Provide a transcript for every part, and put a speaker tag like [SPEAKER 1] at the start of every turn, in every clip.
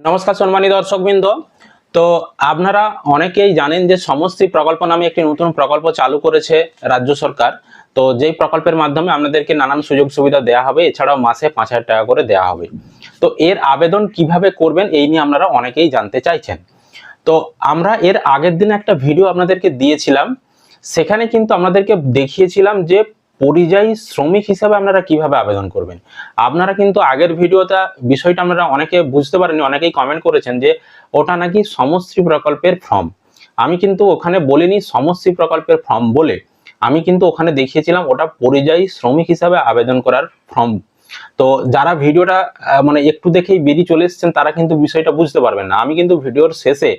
[SPEAKER 1] নমস্কার সম্মানী দর্শকবৃন্দ। তো আপনারা অনেকেই জানেন যে সমষ্টি প্রকল্প নামে একটি নতুন প্রকল্প চালু করেছে রাজ্য সরকার। তো যেই প্রকল্পের মাধ্যমে আপনাদেরকে নানান সুযোগ সুবিধা দেওয়া হবে, এছাড়াও মাসে পাঁচ হাজার টাকা করে দেওয়া হবে। তো এর আবেদন কীভাবে করবেন এই নিয়ে আপনারা অনেকেই জানতে চাইছেন। তো আমরা এর আগের দিন একটা ভিডিও আপনাদেরকে দিয়েছিলাম। সেখানে কিন্তু আপনাদেরকে দেখিয়েছিলাম যে পরিযায়ী শ্রমিক হিসাবে আপনারা কীভাবে আবেদন করবেন? আপনারা কিন্তু আগের ভিডিওটা বিষয়টা আপনারা অনেকে বুঝতে পারেননি, অনেকেই কমেন্ট করেছেন যে ওটা নাকি সমশ্রী প্রকল্পের ফর্ম। আমি কিন্তু ওখানে বলিনি সমশ্রী প্রকল্পের ফর্ম বলে। আমি কিন্তু ওখানে দেখিয়েছিলাম ওটা পরিযায়ী শ্রমিক হিসাবে আবেদন করার ফর্ম। তো যারা ভিডিওটা মানে একটু দেখেই বেরিয়ে চলে এসেছেন, তারা কিন্তু বিষয়টা বুঝতে পারবেন না। আমি কিন্তু ভিডিওর শেষে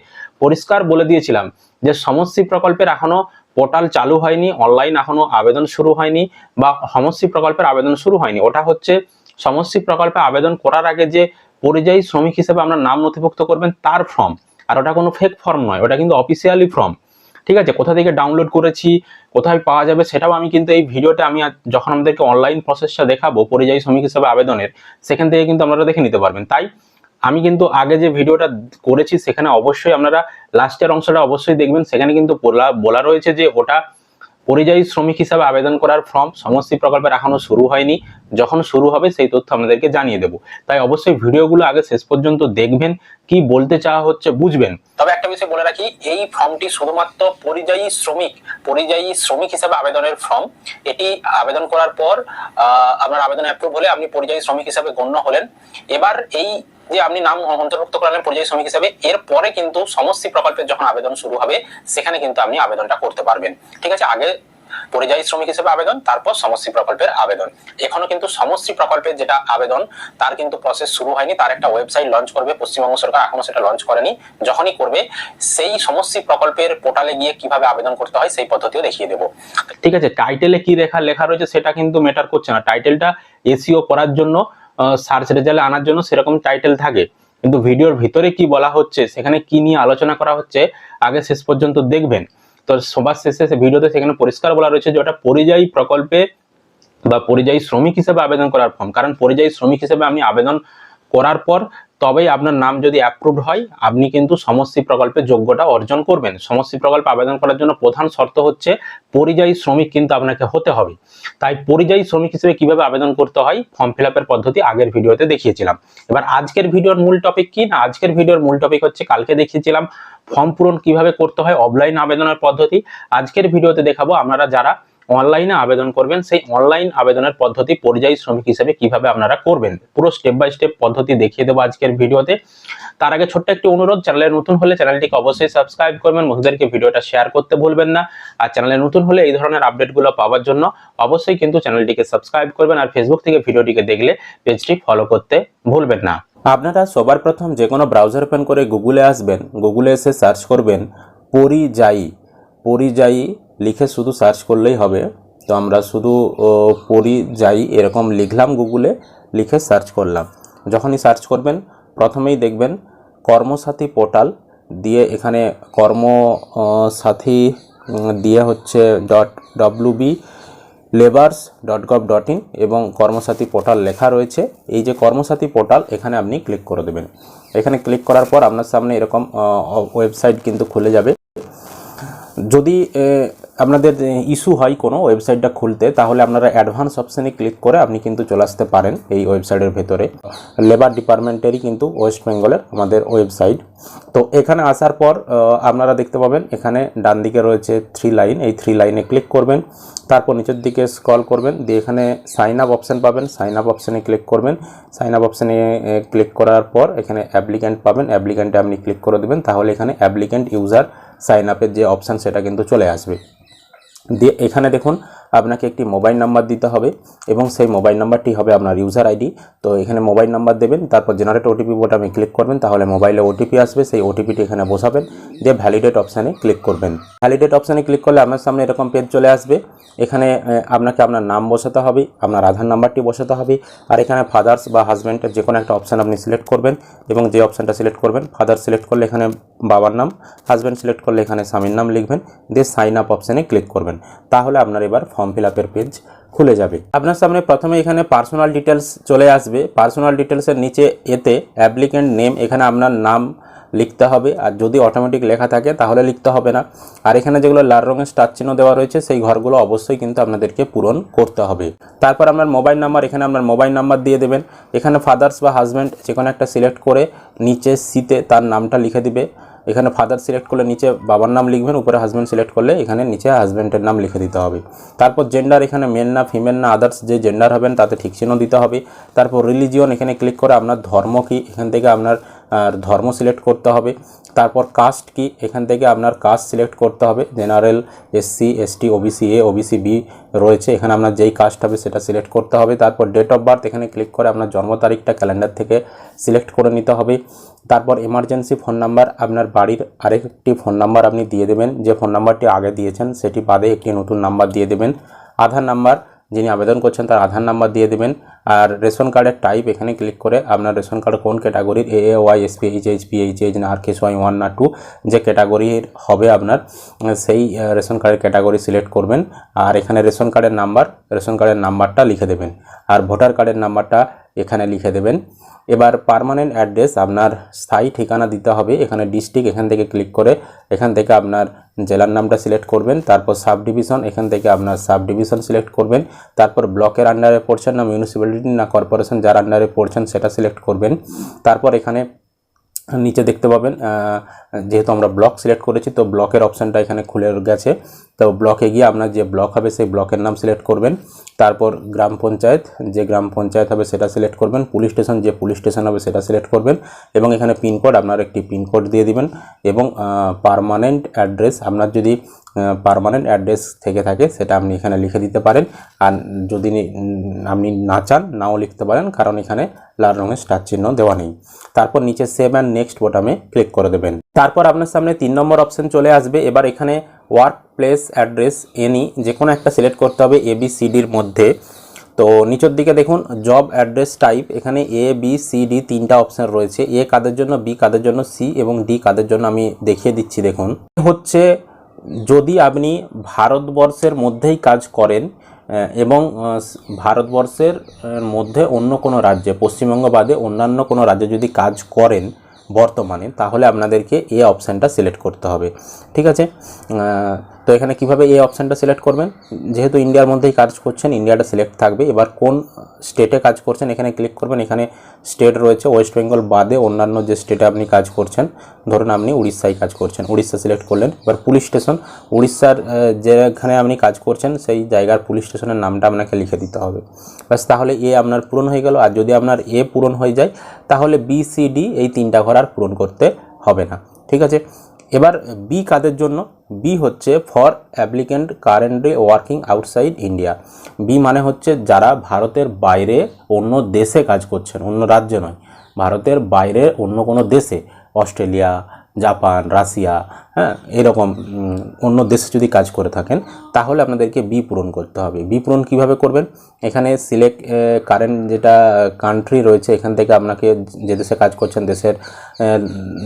[SPEAKER 1] পরিষ্কার বলে দিয়েছিলাম যে সমশ্রী প্রকল্পের এখনও পোর্টাল চালু হয়নি, অনলাইন এখনও আবেদন শুরু হয়নি বা সমশ্রী প্রকল্পের আবেদন শুরু হয়নি। ওটা হচ্ছে সমশ্রী প্রকল্পে আবেদন করার আগে যে পরিযায়ী শ্রমিক হিসেবে আপনার নাম নথিভুক্ত করবেন, তার ফর্ম আর ওটা কোনো ফেক ফর্ম নয়, ওটা কিন্তু অফিসিয়ালি ফর্ম ঠিক আছে? কোথা থেকে ডাউনলোড করেছি, কোথায় পাওয়া যাবে সেটাও আমি কিন্তু এই ভিডিওটা আমি যখন আমাদেরকে অনলাইন প্রসেসটা দেখাবো, পরিযায়ী শ্রমিক হিসেবে আবেদনের, সেখান থেকে কিন্তু আপনারা দেখে নিতে পারবেন। তাই আমি কিন্তু আগে যে ভিডিওটা করেছি, সেখানে অবশ্যই আপনারা লাস্টের অংশটা অবশ্যই দেখবেন। সেখানে কিন্তু বলা রয়েছে যে ওটা পরিযায়ী শ্রমিক হিসাবে আবেদন করার ফর্ম সমষ্টি প্রকল্পের এখনও শুরু হয়নি। যখন শুরু হবে, সেই তথ্য আপনাদেরকে জানিয়ে দেবো। তাই অবশ্যই ভিডিওগুলো আগে শেষ পর্যন্ত দেখবেন। কি বলতে চাওয়া হচ্ছে বুঝবেন। তবে একটা বিষয় বলে রাখি, এই ফর্মটি শুধুমাত্র পরিযায়ী শ্রমিক পরিযায়ী শ্রমিক হিসাবে আবেদনের ফর্ম এটি আবেদন করার পর আপনার আবেদন অ্যাপ্রুভ হলে আপনি পরিযায়ী শ্রমিক হিসাবে গণ্য হলেন। এবার এই যে আপনি নাম অন্তর্ভুক্ত করালেন পরিযায়ী শ্রমিক হিসাবে, এরপরে কিন্তু সমষ্টি প্রকল্পের যখন আবেদন শুরু হবে, সেখানে কিন্তু আপনি আবেদনটা করতে পারবেন। ঠিক আছে? আগে পরিযায়ী শ্রমিক হিসেবে আবেদন, তারপর সমষ্টি প্রকল্পের আবেদন। এখনও কিন্তু সমষ্টি প্রকল্পের যেটা আবেদন, তার কিন্তু প্রসেস শুরু হয়নি। তার একটা ওয়েবসাইট লঞ্চ করবে, পশ্চিমবঙ্গ সরকার এখনও সেটা লঞ্চ করেনি। যখনই করবে, সেই সমষ্টি প্রকল্পের পোর্টালে গিয়ে কীভাবে আবেদন করতে হয়, সেই পদ্ধতিও দেখিয়ে দেবো। ঠিক আছে? টাইটেলে কি লেখা লেখা রয়েছে, সেটা কিন্তু ম্যাটার করছে না। টাইটেলটা এসিও করার জন্য সার্চ রেজাল্টে আনার জন্য সেরকম টাইটেল থাকে। কিন্তু ভিডিওর ভিতরে কি বলা হচ্ছে, সেখানে কি নিয়ে আলোচনা করা হচ্ছে, আগে শেষ পর্যন্ত দেখবেন। তো সবার শেষে ভিডিওতে সেখানে পরিষ্কার বলা রয়েছে যে ওটা পরিযায়ী প্রকল্পে বা পরিযায়ী শ্রমিক হিসেবে আবেদন করার ফর্ম কারণ পরিযায়ী শ্রমিক হিসেবে আপনি আবেদন করার পর তবেই আপনার নাম যদি অ্যাপ্রুভ হয়, আপনি কিন্তু সমষ্টি প্রকল্পের যোগ্যতা অর্জন করবেন। সমষ্টি প্রকল্পে আবেদন করার জন্য প্রধান শর্ত হচ্ছে পরিযায়ী শ্রমিক কিন্তু আপনাকে হতে হবে। তাই পরিযায়ী শ্রমিক হিসেবে কীভাবে আবেদন করতে হয় ফর্ম ফিল পদ্ধতি আগের ভিডিওতে দেখিয়েছিলাম। এবার আজকের ভিডিওর মূল টপিক কি? না, আজকের ভিডিওর মূল টপিক হচ্ছে কালকে দেখিয়েছিলাম ফর্ম পূরণ কীভাবে করতে হয় অফলাইন আবেদনের পদ্ধতি। আজকের ভিডিওতে দেখাবো আপনারা যারা অনলাইনে আবেদন করবেন, সেই অনলাইন আবেদনের পদ্ধতি পরিযায়ী শ্রমিক হিসেবে কীভাবে আপনারা করবেন? পুরো স্টেপ বাই স্টেপ পদ্ধতি দেখিয়ে দেবো আজকের ভিডিওতে। তার আগে ছোট্ট একটি অনুরোধ, চ্যানেলে নতুন হলে চ্যানেলটিকে অবশ্যই সাবস্ক্রাইব করবেন, বন্ধুদেরকে ভিডিওটা শেয়ার করতে ভুলবেন না। আর চ্যানেলে নতুন হলে এই ধরনের আপডেটগুলো পাওয়ার জন্য অবশ্যই কিন্তু চ্যানেলটিকে সাবস্ক্রাইব করবেন আর ফেসবুক থেকে ভিডিওটিকে দেখলে পেজটি ফলো করতে ভুলবেন না।
[SPEAKER 2] আপনারা সবার প্রথম যে কোনো ব্রাউজার ওপেন করে গুগলে আসবেন গুগলে এসে সার্চ করবেন, পরিযায়ী। পরিযায়ী লিখে শুধু সার্চ করলেই হবে। তো আমরা শুধু ও, পরিযায়ী এরকম লিখলাম গুগলে লিখে সার্চ করলাম। যখনই সার্চ করবেন প্রথমেই দেখবেন কর্মসাথী পোর্টাল দিয়ে এখানে কর্ম আহ, সাথী উম, দিয়ে হচ্ছে dot W B labours dot gov dot in এবং কর্মসাথী পোর্টাল লেখা রয়েছে। এই যে কর্মসাথী পোর্টাল এখানে আপনি ক্লিক করে দেবেন। এখানে ক্লিক করার পর আপনার সামনে এরকম ওয়েবসাইট কিন্তু খুলে যাবে। যদি আপনাদের ইস্যু হয় কোনো ওয়েবসাইটটা খুলতে, তাহলে আপনারা অ্যাডভান্স অপশানে ক্লিক করে আপনি কিন্তু চলে আসতে পারেন এই ওয়েবসাইটের ভেতরে। লেবার ডিপার্টমেন্টেরই কিন্তু ওয়েস্ট বেঙ্গলের আমাদের ওয়েবসাইট তো এখানে আসার পর আপনারা দেখতে পাবেন, এখানে ডান দিকে রয়েছে থ্রি লাইন এই থ্রি লাইনে ক্লিক করবেন। তারপর নিচের দিকে স্ক্রল করবেন, দিয়ে এখানে সাইন আপ অপশান পাবেন। সাইন আপ অপশানে ক্লিক করবেন। সাইন আপ অপশানে ক্লিক করার পর এখানে অ্যাপ্লিক্যান্ট পাবেন। অ্যাপ্লিক্যান্টে আপনি ক্লিক করে দেবেন, তাহলে এখানে অ্যাপ্লিক্যান্ট ইউজার সাইন আপের যে অপশান সেটা কিন্তু চলে আসবে। দিয়ে এখানে দেখুন আপনাকে একটি মোবাইল নাম্বার দিতে হবে এবং সেই মোবাইল নাম্বারটি হবে আপনার ইউজার আইডি। তো এখানে মোবাইল নাম্বার দেবেন, তারপর জেনারেট ওটিপি বোটামে ক্লিক করবেন, তাহলে মোবাইলে ওটিপি আসবে, সেই ওটিপিটি এখানে বসাবেন, দিয়ে ভ্যালিডেট অপশানে ক্লিক করবেন। ভ্যালিডেট অপশানে ক্লিক করলে আপনার সামনে এরকম পেজ চলে আসবে। এখানে আপনাকে আপনার নাম বসাতে হবে, আপনার আধার নাম্বারটি বসাতে হবে, আর এখানে ফাদার্স বা হাজব্যান্ডের যে কোনো একটা অপশান আপনি সিলেক্ট করবেন, এবং যে অপশানটা সিলেক্ট করবেন ফাদার সিলেক্ট করলে এখানে বাবার নাম হাজব্যান্ড সিলেক্ট করলে এখানে স্বামীর নাম লিখবেন, দিয়ে সাইন আপ অপশানে ক্লিক করবেন। তাহলে আপনার এবার ফর্ম ফিল আপের পেজ খুলে যাবে। আপনার সামনে প্রথমে এখানে পার্সোনাল ডিটেলস চলে আসবে। পার্সোনাল ডিটেলসের নিচে এতে অ্যাপ্লিকেন্ট নেম এখানে আপনার নাম লিখতে হবে। আর যদি অটোমেটিক লেখা থাকে, তাহলে লিখতে হবে না। আর এখানে যেগুলো লাল রঙের স্টার চিহ্ন দেওয়া রয়েছে, সেই ঘরগুলো অবশ্যই কিন্তু আপনাদেরকে পূরণ করতে হবে। তারপর আপনার মোবাইল নাম্বার এখানে আপনার মোবাইল নাম্বার দিয়ে দেবেন। এখানে ফাদার্স বা হাজব্যান্ড যে কোনো একটা সিলেক্ট করে নিচে সিতে তার নামটা লিখে দিবে। এখানে ফাদার সিলেক্ট করলে নিচে বাবার নাম লিখবেন, উপরে হাজব্যান্ড সিলেক্ট করলে এখানে নিচে হাজব্যান্ডের নাম লিখে দিতে হবে। তারপর জেন্ডার এখানে মেন না ফিমেল না আদার্স যে জেন্ডার হবেন তাতে ঠিক চিহ্ন দিতে হবে। তারপর রিলিজিয়ন এখানে ক্লিক করে আপনার ধর্ম কি, এখান থেকে আপনার ধর্ম সিলেক্ট করতে হবে। তারপর কাস্ট কি? এখান থেকে আপনার কাস্ট সিলেক্ট করতে হবে। General SC ST OBC A OBC B রয়েছে। এখানে আপনার যেই কাস্ট হবে সেটা সিলেক্ট করতে হবে। তারপর ডেট অফ বার্থ এখানে ক্লিক করে আপনার জন্ম তারিখটা ক্যালেন্ডার থেকে সিলেক্ট করে নিতে হবে। তারপর এমার্জেন্সি ফোন নাম্বার আপনার বাড়ির আরেকটি ফোন নাম্বার আপনি দিয়ে দেবেন। যে ফোন নাম্বারটি আগে দিয়েছেন, সেটি বাদে একটি নতুন নাম্বার দিয়ে দেবেন। আধার নাম্বার যিনি আবেদন করছেন তার আধার নাম্বার দিয়ে দেবেন। আর রেশন কার্ডের টাইপ এখানে ক্লিক করে আপনার রেশন কার্ড কোন ক্যাটাগরির A A Y S P H H P H H না R K S Y one না টু যে ক্যাটাগরির হবে আপনার, সেই রেশন কার্ডের ক্যাটাগরি সিলেক্ট করবেন। আর এখানে রেশন কার্ডের নাম্বার, রেশন কার্ডের নাম্বারটা লিখে দেবেন। আর ভোটার কার্ডের নাম্বারটা এখানে লিখে দেবেন। এবার পারমানেন্ট অ্যাড্রেস আপনার স্থায়ী ঠিকানা দিতে হবে। এখানে ডিস্ট্রিক্ট এখান থেকে ক্লিক করে এখান থেকে আপনার জেলার নামটা সিলেক্ট করবেন। তারপর সাব ডিভিশন এখান থেকে আপনার সাব ডিভিশন সিলেক্ট করবেন। তারপর ব্লকের আন্ডারে পড়ছেন না মিউনিসিপ্যালিটি না কর্পোরেশন যার আন্ডারে পড়ছেন সেটা সিলেক্ট করবেন। তারপর এখানে নিচে দেখতে পাবেন যেহেতু আমরা ব্লক সিলেক্ট করেছি, তো ব্লকের অপশানটা এখানে খুলে গেছে। তো ব্লকে গিয়ে আপনার যে ব্লক হবে, সেই ব্লকের নাম সিলেক্ট করবেন। তারপর গ্রাম পঞ্চায়েত, যে গ্রাম পঞ্চায়েত হবে, সেটা সিলেক্ট করবেন। পুলিশ স্টেশন যে পুলিশ স্টেশন হবে, সেটা সিলেক্ট করবেন। এবং এখানে পিনকোড আপনার একটি পিনকোড দিয়ে দিবেন। এবং পারমানেন্ট অ্যাড্রেস আপনার যদি পারমানেন্ট অ্যাড্রেস থেকে থাকে, সেটা আপনি এখানে লিখে দিতে পারেন। আর যদি আপনি না চান, নাও লিখতে পারেন, কারণ এখানে লাল রঙের স্টার চিহ্ন দেওয়া নেই। তারপর নিচে সেভ অ্যান্ড নেক্সট বোটামে ক্লিক করে দেবেন। তারপর আপনার সামনে তিন নম্বর অপশন চলে আসবে। এবার এখানে ওয়ার্ক প্লেস অ্যাড্রেস এনি যে কোনো একটা সিলেক্ট করতে হবে এ বি মধ্যে। তো নিচের দিকে দেখুন জব অ্যাড্রেস টাইপ এখানে এ বি সি ডি তিনটা অপশন রয়েছে। এ কাদের জন্য বি কাদের জন্য সি এবং ডি কাদের জন্য আমি দেখিয়ে দিচ্ছি, দেখুন। হচ্ছে যদি আপনি ভারতবর্ষের মধ্যেই কাজ করেন এবং ভারতবর্ষের মধ্যে অন্য কোনো রাজ্যে, পশ্চিমবঙ্গ বাদে অন্যান্য কোনো রাজ্যে যদি কাজ করেন বর্তমানে, তাহলে আপনাদেরকে এ অপশানটা সিলেক্ট করতে হবে। ঠিক আছে? তো এখানে কীভাবে এই অপশানটা সিলেক্ট করবেন? যেহেতু ইন্ডিয়ার মধ্যেই কাজ করছেন ইন্ডিয়াটা সিলেক্ট থাকবে। এবার কোন স্টেটে কাজ করছেন, এখানে ক্লিক করবেন। এখানে স্টেট রয়েছে ওয়েস্ট বেঙ্গল বাদে অন্যান্য যে স্টেটে আপনি কাজ করছেন, ধরুন আপনি উড়িষ্যায় কাজ করছেন, উড়িষ্যা সিলেক্ট করলেন। এবার পুলিশ স্টেশন উড়িষ্যার যেখানে আপনি কাজ করছেন, সেই জায়গার পুলিশ স্টেশনের নামটা আপনাকে লিখে দিতে হবে। ব্যাস, তাহলে এ আপনার পূরণ হয়ে গেল। আর যদি আপনার এ পূরণ হয়ে যায়, তাহলে বি সি ডি এই তিনটা ঘর আর পূরণ করতে হবে না। ঠিক আছে? এবার বি কাদের জন্য? বি হচ্ছে for applicant currently working outside India B মানে হচ্ছে যারা ভারতের বাইরে অন্য দেশে কাজ করছেন, অন্য রাজ্যে নয়, ভারতের বাইরে অন্য কোনো দেশে, অস্ট্রেলিয়া, জাপান, রাশিয়া হ্যাঁ এরকম অন্য দেশে যদি কাজ করে থাকেন, তাহলে আপনাদেরকে বি পূরণ করতে হবে। বি পূরণ কীভাবে করবেন? এখানে সিলেক্ট কারেন্ট যেটা কান্ট্রি রয়েছে, এখান থেকে আপনাকে যে দেশে কাজ করছেন, দেশের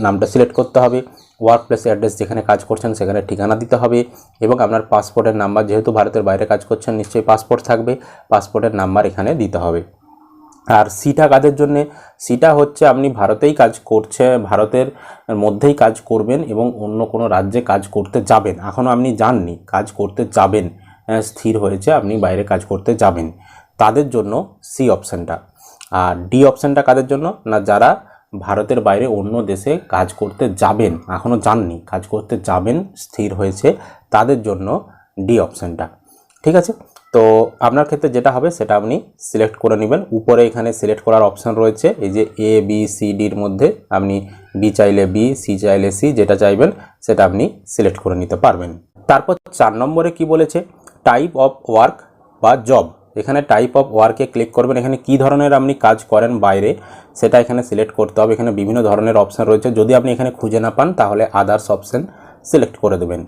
[SPEAKER 2] নামটা সিলেক্ট করতে হবে। ওয়ার্ক প্লেস অ্যাড্রেস যেখানে কাজ করছেন সেখানে ঠিকানা দিতে হবে এবং আপনার পাসপোর্টের নাম্বার যেহেতু ভারতের বাইরে কাজ করছেন, নিশ্চয়ই পাসপোর্ট থাকবে, পাসপোর্টের নাম্বার এখানে দিতে হবে। আর সিটা কাদের জন্যে, সিটা হচ্ছে আপনি ভারতেই কাজ করছে, ভারতের মধ্যেই কাজ করবেন এবং অন্য কোনো রাজ্যে কাজ করতে যাবেন। এখনও আপনি যাননি, কাজ করতে যাবেন স্থির হয়েছে, আপনি বাইরে কাজ করতে যাবেন। তাদের জন্য সি অপশানটা। আর ডি অপশানটা কাদের জন্য? না, যারা ভারতের বাইরে অন্য দেশে কাজ করতে যাবেন এখনও যাননি, কাজ করতে যাবেন, স্থির হয়েছে তাদের জন্য ডি অপশানটা ঠিক আছে? তো আপনার ক্ষেত্রে যেটা হবে সেটা আপনি সিলেক্ট করে নেবেন। উপরে এখানে সিলেক্ট করার অপশান রয়েছে, এই যে এ বি সি ডির মধ্যে আপনি বি চাইলে বি সি চাইলে সি যেটা চাইবেন সেটা আপনি সিলেক্ট করে নিতে পারবেন। তারপর চার নম্বরে কি বলেছে? টাইপ অফ ওয়ার্ক বা জব এখানে টাইপ অফ ওয়ার্কে ক্লিক করবেন। এখানে কি ধরনের আপনি কাজ করেন বাইরে, সেটা এখানে সিলেক্ট করতে হবে। এখানে বিভিন্ন ধরনের অপশান রয়েছে। যদি আপনি এখানে খুঁজে না পান, তাহলে আদার্স অপশান সিলেক্ট করে দেবেন।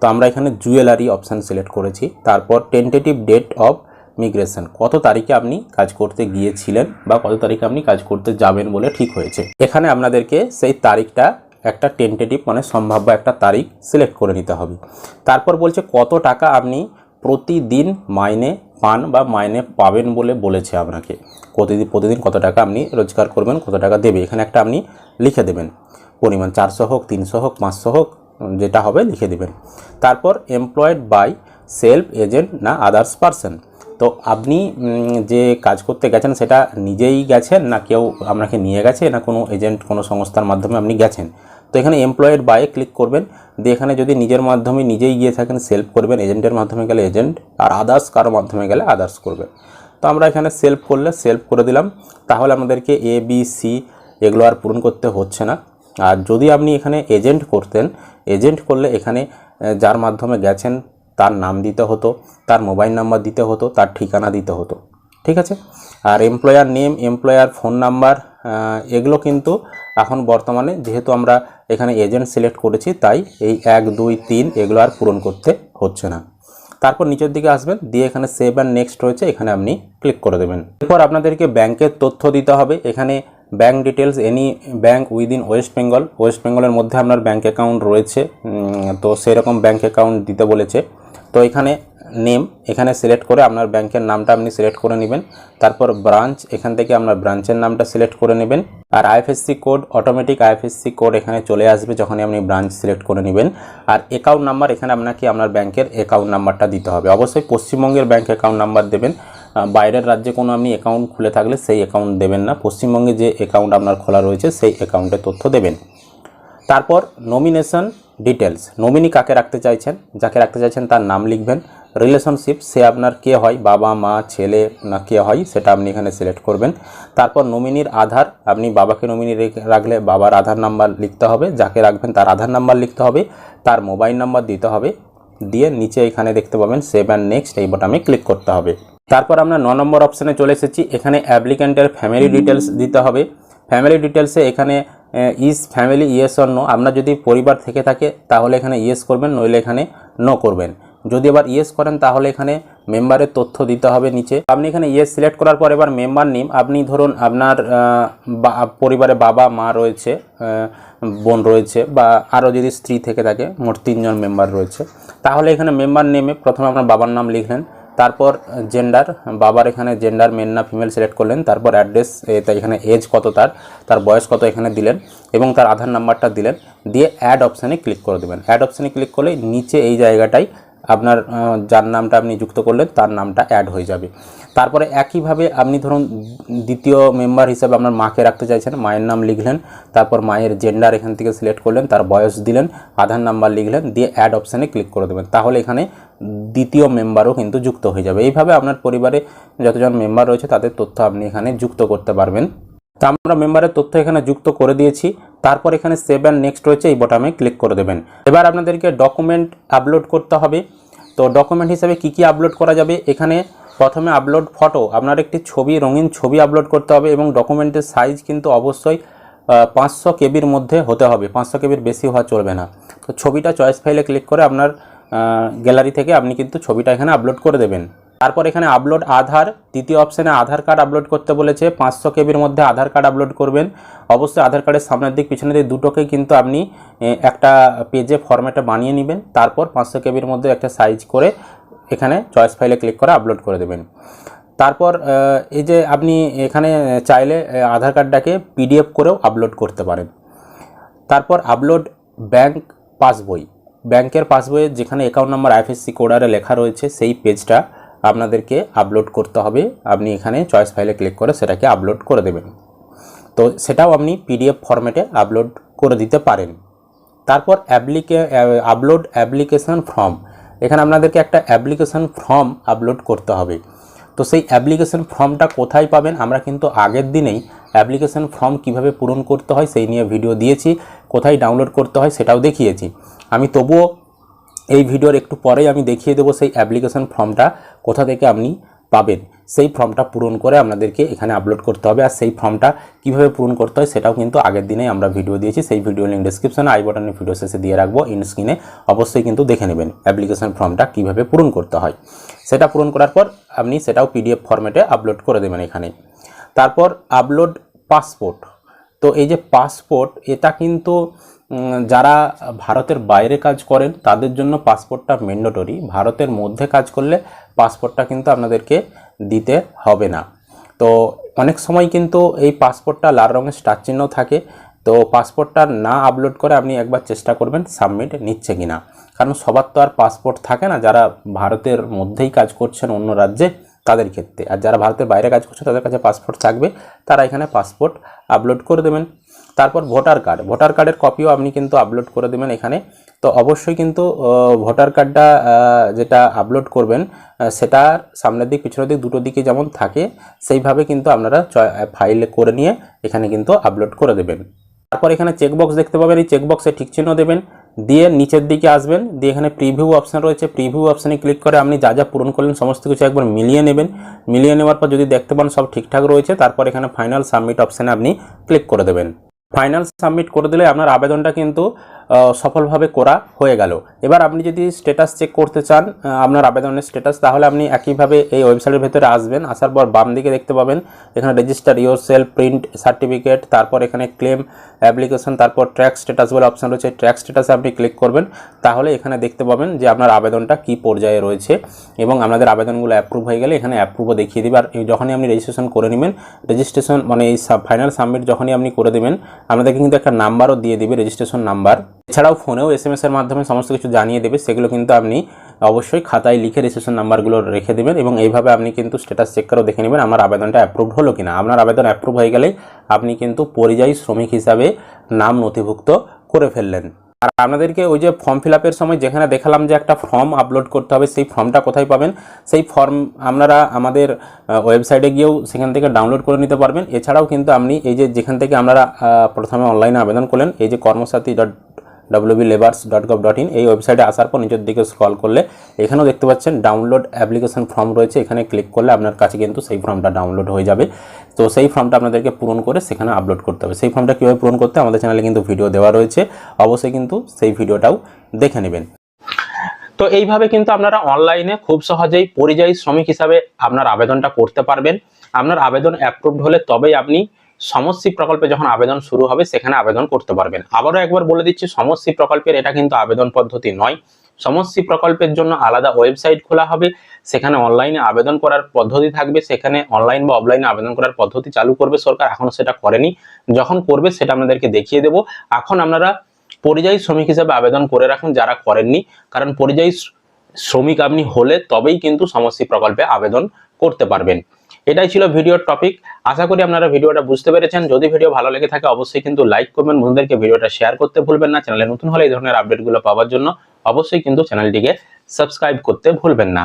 [SPEAKER 2] তো আমরা এখানে জুয়েলারি অপশান সিলেক্ট করেছি। তারপর টেন্টেটিভ ডেট অফ মিগ্রেশন কত তারিখে আপনি কাজ করতে গিয়েছিলেন বা কত তারিখে আপনি কাজ করতে যাবেন বলে ঠিক হয়েছে। এখানে আপনাদেরকে সেই তারিখটা একটা টেন্টেটিভ মানে সম্ভাব্য একটা তারিখ সিলেক্ট করে নিতে হবে। তারপর বলছে কত টাকা আপনি প্রতিদিন মাইনে পান বা মাইনে পাবেন বলে বলেছে আপনাকে। প্রতিদিন প্রতিদিন কত টাকা আপনি রোজগার করবেন, কত টাকা দেবে, এখানে একটা আপনি লিখে দেবেন। পরিমাণ চারশো হোক, তিনশো হোক, পাঁচশো হোক, যেটা হবে লিখে দেবেন। তারপর এমপ্লয়েড বাই সেলফ এজেন্ট না আদার্স পারসন তো আপনি যে কাজ করতে গেছেন সেটা নিজেই গেছেন না কেউ আপনাকে নিয়ে গেছে না কোনো এজেন্ট কোনো সংস্থার মাধ্যমে আপনি গেছেন? তো এখানে এমপ্লয়েড বাই ক্লিক করবেন। দিয়ে এখানে যদি নিজের মাধ্যমে নিজেই গিয়ে থাকেন সেলফ করবেন এজেন্টের মাধ্যমে গেলে এজেন্ট আর আদার্স কারও মাধ্যমে গেলে আদার্স করবেন। তো আমরা এখানে সেলফ করলে সেলফ করে দিলাম। তাহলে আমাদেরকে এ বি সি এগুলো আর পূরণ করতে হচ্ছে না। আর যদি আপনি এখানে এজেন্ট করতেন এজেন্ট করলে এখানে যার মাধ্যমে গেছেন, তার নাম দিতে হতো, তার মোবাইল নাম্বার দিতে হতো, তার ঠিকানা দিতে হতো। ঠিক আছে? আর employer name employer phone number এগুলো কিন্তু এখন বর্তমানে যেহেতু আমরা এখানে এজেন্ট সিলেক্ট করেছি, তাই এই এক, দুই, তিন এগুলো আর পূরণ করতে হচ্ছে না। তারপর নিচের দিকে আসবেন, দিয়ে এখানে সেভ অ্যান্ড নেক্সট রয়েছে, এখানে আপনি ক্লিক করে দেবেন। এরপর আপনাদেরকে ব্যাংকের তথ্য দিতে হবে, এখানে bank details any bank within West Bengal West বেঙ্গলের মধ্যে আপনার ব্যাঙ্ক অ্যাকাউন্ট রয়েছে তো সেরকম ব্যাঙ্ক অ্যাকাউন্ট দিতে বলেছে। তো এখানে নেম এখানে সিলেক্ট করে আপনার ব্যাংকের নামটা আপনি সিলেক্ট করে নেবেন। তারপর ব্রাঞ্চ এখান থেকে আপনার ব্রাঞ্চের নামটা সিলেক্ট করে নেবেন। আর IFSC code automatic IFSC code এখানে চলে আসবে যখনই আপনি ব্রাঞ্চ সিলেক্ট করে নেবেন। আর অ্যাকাউন্ট নাম্বার এখানে আপনাকে আপনার ব্যাংকের অ্যাকাউন্ট নাম্বারটা দিতে হবে। অবশ্যই পশ্চিমবঙ্গের ব্যাংক অ্যাকাউন্ট নাম্বার দেবেন। বাইরের রাজ্যে কোনো আপনি অ্যাকাউন্ট খুলে থাকলে সেই অ্যাকাউন্ট দেবেন না। পশ্চিমবঙ্গে যে অ্যাকাউন্ট আপনার খোলা রয়েছে সেই অ্যাকাউন্টের তথ্য দেবেন। তারপর নমিনেশন ডিটেলস নমিনি কাকে রাখতে চাইছেন? যাকে রাখতে চাইছেন তার নাম লিখবেন। রিলেশনশিপ সে আপনার কে হয় বাবা মা ছেলে না কে হয় সেটা আপনি এখানে সিলেক্ট করবেন। তারপর নমিনির আধার আপনি বাবাকে নমিনি রেখে- রাখলে বাবার আধার নাম্বার লিখতে হবে যাকে রাখবেন তার আধার নাম্বার লিখতে হবে তার মোবাইল নাম্বার দিতে হবে দিয়ে নিচে এখানে দেখতে পাবেন সেভ অ্যান্ড নেক্সট এই বটামে ক্লিক করতে হবে। তারপর আমরা ন নম্বর অপশানে চলে এসেছি এখানে অ্যাপ্লিক্যান্টের ফ্যামিলি ডিটেলস দিতে হবে। ফ্যামিলি ডিটেলসে এখানে is family yes or no আপনার যদি পরিবার থেকে থাকে তাহলে এখানে ইয়েস করবেন নইলে এখানে নো করবেন। যদি আবার ইয়েস করেন, তাহলে এখানে মেম্বারের তথ্য দিতে হবে নিচে। আপনি এখানে ইয়েস সিলেক্ট করার পর এবার মেম্বার নেম আপনি ধরুন আপনার পরিবারে বাবা, মা রয়েছে বোন রয়েছে, বা আরও যদি স্ত্রী থেকে থাকে, মোট তিনজন মেম্বার রয়েছে। তাহলে এখানে মেম্বার নেমে প্রথমে আপনার বাবার নাম লিখলেন, তারপর জেন্ডার বাবার এখানে জেন্ডার মেন না ফিমেল সিলেক্ট করলেন, তারপর অ্যাড্রেস এখানে এজ কত তার তার বয়স কত এখানে দিলেন, এবং তার আধার নাম্বারটা দিলেন, দিয়ে অ্যাড অপশানে ক্লিক করে দেবেন। অ্যাড অপশানে ক্লিক করলে নিচে এই জায়গাটায় আপনার যার নামটা আপনি যুক্ত করলেন, তার নামটা অ্যাড হয়ে যাবে। তারপরে একইভাবে আপনি ধরুন, দ্বিতীয় মেম্বার হিসাবে আপনার মাকে রাখতে চাইছেন, মায়ের নাম লিখলেন, তারপর মায়ের জেন্ডার এখান থেকে সিলেক্ট করলেন, তার বয়স দিলেন, আধার নাম্বার লিখলেন, দিয়ে অ্যাড অপশানে ক্লিক করে দেবেন। তাহলে এখানে দ্বিতীয় মেম্বারও কিন্তু যুক্ত হয়ে যাবে। এইভাবে আপনার পরিবারে যতজন মেম্বার রয়েছে, তাদের তথ্য আপনি এখানে যুক্ত করতে পারবেন। তো আমরা মেম্বারের তথ্য এখানে যুক্ত করে দিয়েছি। তারপর এখানে সেভ অ্যান্ড নেক্সট রয়েছে, এই বটামে ক্লিক করে দেবেন। এবার আপনাদেরকে ডকুমেন্ট আপলোড করতে হবে। তো ডকুমেন্ট হিসেবে কি কি আপলোড করা যাবে? এখানে প্রথমে আপলোড ফটো আপনার একটি ছবি, রঙিন ছবি আপলোড করতে হবে এবং ডকুমেন্টের সাইজ কিন্তু অবশ্যই পাঁচশো কেবির মধ্যে হতে হবে, পাঁচশো কেবির বেশি হওয়া চলবে না। তো ছবিটা চয়েস ফাইলে ক্লিক করে আপনার গ্যালারি থেকে আপনি কিন্তু ছবিটা এখানে আপলোড করে দেবেন। তারপর এখানে আপলোড আধার, দ্বিতীয় অপশানে আধার কার্ড আপলোড করতে বলেছে, পাঁচশো কেবির মধ্যে আধার কার্ড আপলোড করবেন। অবশ্যই আধার কার্ডের সামনের দিক, পিছনের দিক দুটোকে কিন্তু আপনি একটা পেজে ফরম্যাটে বানিয়ে নেবেন। তারপর পাঁচশো কেবির মধ্যে একটা সাইজ করে এখানে চয়েস ফাইলে ক্লিক করে আপলোড করে দেবেন। তারপর এই যে আপনি এখানে চাইলে আধার কার্ডটাকে পিডিএফ করেও আপলোড করতে পারেন। তারপর আপলোড ব্যাংক পাসবই ব্যাংকের পাসবইয়ে যেখানে অ্যাকাউন্ট নাম্বার আইএফএসসি কোডারে লেখা রয়েছে, সেই পেজটা আপনাদেরকে আপলোড করতে হবে। আপনি এখানে চয়েস ফাইলে ক্লিক করে সেটাকে আপলোড করে দেবেন। তো সেটাও আপনি পিডিএফ ফরম্যাটে আপলোড করে দিতে পারেন। তারপর অ্যাপ্লিকে আপলোড অ্যাপ্লিকেশন ফর্ম এখানে আপনাদেরকে একটা অ্যাপ্লিকেশন ফর্ম আপলোড করতে হবে। তো সেই অ্যাপ্লিকেশন ফর্মটা কোথায় পাবেন আমরা কিন্তু আগের দিনেই অ্যাপ্লিকেশন ফর্ম কীভাবে পূরণ করতে হয় সেই নিয়ে ভিডিও দিয়েছি, কোথায় ডাউনলোড করতে হয় সেটাও দেখিয়েছি। আমি তবুও এই ভিডিওর একটু পরেই আমি দেখিয়ে দেবো সেই অ্যাপ্লিকেশন ফর্মটা, কোথা থেকে আপনি পাবেন। সেই ফর্মটা পূরণ করে আপনাদেরকে এখানে আপলোড করতে হবে। আর সেই ফর্মটা কীভাবে পূরণ করতে হয় সেটাও কিন্তু আগের দিনেই আমরা ভিডিও দিয়েছি। সেই ভিডিও লিঙ্ক ডিসক্রিপশনে আই বাটনে ভিডিও শেষে দিয়ে রাখব। ইন স্ক্রিনে অবশ্যই কিন্তু দেখে নেবেন অ্যাপ্লিকেশন ফর্মটা কীভাবে পূরণ করতে হয়। সেটা পূরণ করার পর আপনি সেটাও পিডিএফ ফরম্যাটে আপলোড করে দেবেন এখানে। তারপর আপলোড পাসপোর্ট তো এই যে পাসপোর্ট এটা কিন্তু যারা ভারতের বাইরে কাজ করেন, তাদের জন্য পাসপোর্টটা ম্যান্ডেটরি ভারতের মধ্যে কাজ করলে পাসপোর্টটা কিন্তু আপনাদেরকে দিতে হবে না। তো অনেক সময় কিন্তু এই পাসপোর্টটা লাল রঙের স্টার চিহ্ন থাকে। তো পাসপোর্টটা না আপলোড করে আপনি একবার চেষ্টা করবেন সাবমিট নিচ্ছে কি না কারণ সবার তো আর পাসপোর্ট থাকে না, যারা ভারতের মধ্যেই কাজ করছেন অন্য রাজ্যে, তাদের ক্ষেত্রে। আর যারা ভারতের বাইরে কাজ করছে, তাদের কাছে পাসপোর্ট থাকবে, তারা এখানে পাসপোর্ট আপলোড করে দেবেন। তারপর ভোটার কার্ড ভোটার কার্ডের কপিও আপনি কিন্তু আপলোড করে দেবেন এখানে। তো অবশ্যই কিন্তু ভোটার কার্ডটা যেটা আপলোড করবেন সেটার সামনের দিক, পিছনের দিক, দুটো দিকে যেমন থাকে, সেইভাবে কিন্তু আপনারা ফাইল করে নিয়ে এখানে কিন্তু আপলোড করে দেবেন। তারপর এখানে চেকবক্স দেখতে পাবেন, এই চেকবক্সে ঠিক চিহ্ন দেবেন। দিয়ে নিচের দিকে আসবেন, দিয়ে এখানে প্রিভিউ অপশান রয়েছে। প্রিভিউ অপশানে ক্লিক করে আপনি যা যা পূরণ করলেন, সমস্ত কিছু একবার মিলিয়ে নেবেন। মিলিয়ে নেওয়ার পর যদি দেখতে পান সব ঠিকঠাক রয়েছে, তারপর এখানে ফাইনাল সাবমিট অপশানে আপনি ক্লিক করে দেবেন। ফাইনাল সাবমিট করে দিলে আপনার আবেদনটা কিন্তু সফলভাবে করা হয়ে গেল। এবার আপনি যদি স্ট্যাটাস চেক করতে চান আপনার আবেদনের স্ট্যাটাস তাহলে আপনি একইভাবে এই ওয়েবসাইটের ভেতরে আসবেন। আসার পর বাম দিকে দেখতে পাবেন, এখানে register yourself print certificate তারপর এখানে ক্লেম অ্যাপ্লিকেশন তারপর ট্র্যাক স্ট্যাটাস বলে অপশন রয়েছে। ট্র্যাক স্ট্যাটাসে আপনি ক্লিক করবেন, তাহলে এখানে দেখতে পাবেন যে আপনার আবেদনটা কি পর্যায়ে রয়েছে এবং আপনাদের আবেদনগুলো অ্যাপ্রুভ হয়ে গেলে এখানে অ্যাপ্রুভও দেখিয়ে দিবে। আর যখনই আপনি রেজিস্ট্রেশন করে নেবেন রেজিস্ট্রেশন মানে এই ফাইনাল সাবমিট যখনই আপনি করে দেবেন আপনাদেরকে কিন্তু একটা নাম্বারও দিয়ে দেবে রেজিস্ট্রেশন নাম্বার। এছাড়াও ফোনেও এস এম এর মাধ্যমে সমস্ত কিছু জানিয়ে দেবে, সেগুলো কিন্তু আপনি অবশ্যই খাতায় লিখে রেজিস্ট্রেশন নাম্বারগুলো রেখে দেবেন এবং এইভাবে আপনি কিন্তু স্ট্যাটাস চেক করেও দেখে নেবেন আমার আবেদনটা অ্যাপ্রুভ হলো কিনা। আপনার আবেদন অ্যাপ্রুভ হয়ে গেলেই আপনি কিন্তু পরিযায়ী শ্রমিক হিসাবে নাম নথিভুক্ত করে ফেললেন। আর আপনাদেরকে ওই যে ফর্ম ফিল সময় যেখানে দেখালাম যে একটা ফর্ম আপলোড করতে হবে, সেই ফর্মটা কোথায় পাবেন? সেই ফর্ম আপনারা আমাদের ওয়েবসাইটে গিয়েও সেখান থেকে ডাউনলোড করে নিতে পারবেন। এছাড়াও কিন্তু আপনি এই যে যেখান থেকে আপনারা প্রথমে অনলাইনে আবেদন করলেন, এই যে Karmasathi dot W B labours dot gov dot in এই ওয়েবসাইটে আসার পর নিচের দিকে স্ক্রল করলে এখানেও দেখতে পাচ্ছেন ডাউনলোড অ্যাপ্লিকেশন ফর্ম রয়েছে। এখানে ক্লিক করলে আপনার কাছে কিন্তু সেই ফর্মটা ডাউনলোড হয়ে যাবে। তো সেই ফর্মটা আপনাদেরকে পূরণ করে সেখানে আপলোড করতে হবে। সেই ফর্মটা কীভাবে পূরণ করতে আমাদের চ্যানেলে কিন্তু ভিডিও দেওয়া রয়েছে। অবশ্যই কিন্তু সেই ভিডিওটাও দেখে নেবেন।
[SPEAKER 1] তো এইভাবে কিন্তু আপনারা অনলাইনে খুব সহজেই পরিযায়ী শ্রমিক হিসাবে আপনার আবেদনটা করতে পারবেন। আপনার আবেদন অ্যাপ্রুভড হলে তবেই আপনি সমষ্টি প্রকল্পে যখন আবেদন শুরু হবে, সেখানে আবেদন করতে পারবেন। আবারও একবার বলে দিচ্ছি সমষ্টি প্রকল্পের এটা কিন্তু আবেদন পদ্ধতি নয়। সমষ্টি প্রকল্পের জন্য আলাদা ওয়েবসাইট খোলা হবে, সেখানে অনলাইনে আবেদন করার পদ্ধতি থাকবে, সেখানে অনলাইন বা অফলাইনে আবেদন করার পদ্ধতি চালু করবে সরকার, এখনও সেটা করেনি। যখন করবে সেটা আপনাদেরকে দেখিয়ে দেব। এখন আপনারা পরিযায়ী শ্রমিক হিসেবে আবেদন করে রাখুন, যারা করেননি। কারণ পরিযায়ী শ্রমিক আপনি হলে তবেই কিন্তু সমষ্টি প্রকল্পে আবেদন করতে পারবেন। এটাই ছিল ভিডিওর টপিক আশা করি আপনারা ভিডিওটা বুঝতে পেরেছেন। যদি ভিডিও ভালো লেগে থাকে, অবশ্যই কিন্তু লাইক করবেন বন্ধুদেরকে ভিডিওটা শেয়ার করতে ভুলবেন না। চ্যানেলে নতুন হলে এই ধরনের আপডেটগুলো পাওয়ার জন্য অবশ্যই কিন্তু চ্যানেলটিকে সাবস্ক্রাইব করতে ভুলবেন না।